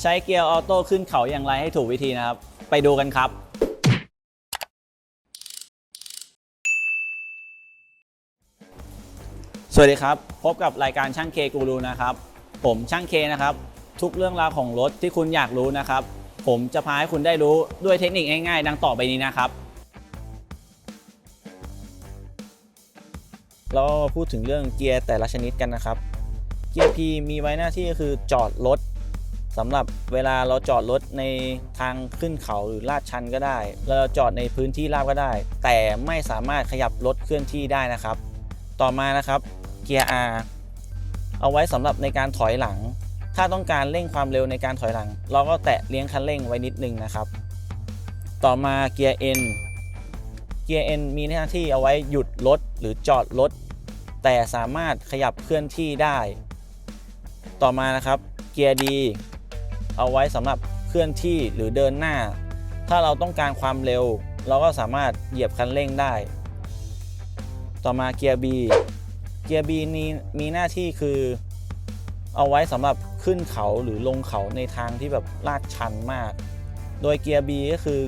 ใช้เกียร์ออโต้ขึ้นเขาอย่างไรให้ถูกวิธีนะครับ ไปดูกันครับ สวัสดีครับ พบกับรายการช่างเคกูรูนะครับ ผมช่างเคนะครับ ทุกเรื่องราวของรถที่คุณอยากรู้นะครับ ผมจะพาให้คุณได้รู้ด้วยเทคนิคง่ายๆ ดังต่อไปนี้นะครับ เรามาพูดถึงเรื่องเกียร์แต่ละชนิดกันนะครับ เกียร์ P มีไว้หน้าที่ก็คือจอดรถ สำหรับเวลาเราจอดรถในทางขึ้นเขาหรือลาดชันก็ได้ เราจอดในพื้นที่ราบก็ได้ แต่ไม่สามารถขยับรถเคลื่อนที่ได้นะครับ ต่อมานะครับเกียร์ R เอาไว้สำหรับในการถอยหลัง ถ้าต้องการเร่งความเร็วในการถอยหลัง เราก็แตะเลี้ยงคันเร่งไว้นิดนึงนะครับ ต่อมาเกียร์ N เกียร์ N มีหน้าที่เอาไว้หยุดรถหรือจอดรถแต่สามารถขยับเคลื่อนที่ได้ ต่อมานะครับเกียร์ D เอาไว้สำหรับเคลื่อนที่หรือเดินหน้า ถ้าเราต้องการความเร็ว เราก็สามารถเหยียบคันเร่งได้ ต่อมาเกียร์ B เกียร์ B นี้มีหน้าที่คือ เอาไว้สำหรับขึ้นเขาหรือลงเขาในทางที่แบบลาดชันมาก โดยเกียร์ B ก็คือ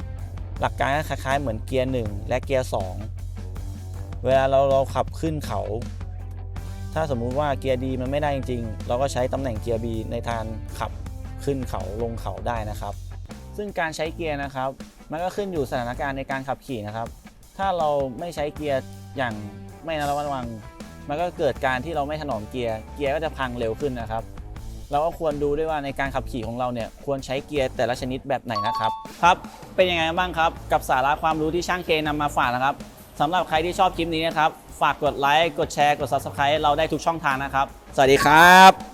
หลักการก็คล้ายๆ เหมือนเกียร์1และเกียร์2เวลาเราเราขับขึ้นเขา ถ้าสมมุติว่าเกียร์ดีมันไม่ได้จริงๆ เราก็ใช้ตำแหน่งเกียร์ B ในทางขับ ขึ้นเขาลงเขาได้นะครับ ซึ่งการใช้เกียร์นะครับ มันก็ขึ้นอยู่สถานการณ์ในการขับขี่นะครับ ถ้าเราไม่ใช้เกียร์อย่างไม่ระมัดระวัง มันก็เกิดการที่เราไม่ถนอมเกียร์เกียร์ก็จะพังเร็วขึ้นนะครับ เราก็ควรดูด้วยว่าในการขับขี่ของเราเนี่ยควรใช้เกียร์แต่ละชนิดแบบไหนนะครับครับเป็นยังไงบ้างครับ กับสาระความรู้ที่ช่างเคนำมาฝากนะครับสำหรับใครที่ชอบคลิปนี้นะครับ ฝากกดไลค์ กดแชร์ กด Subscribe เราได้ทุกช่องทางนะครับ สวัสดีครับ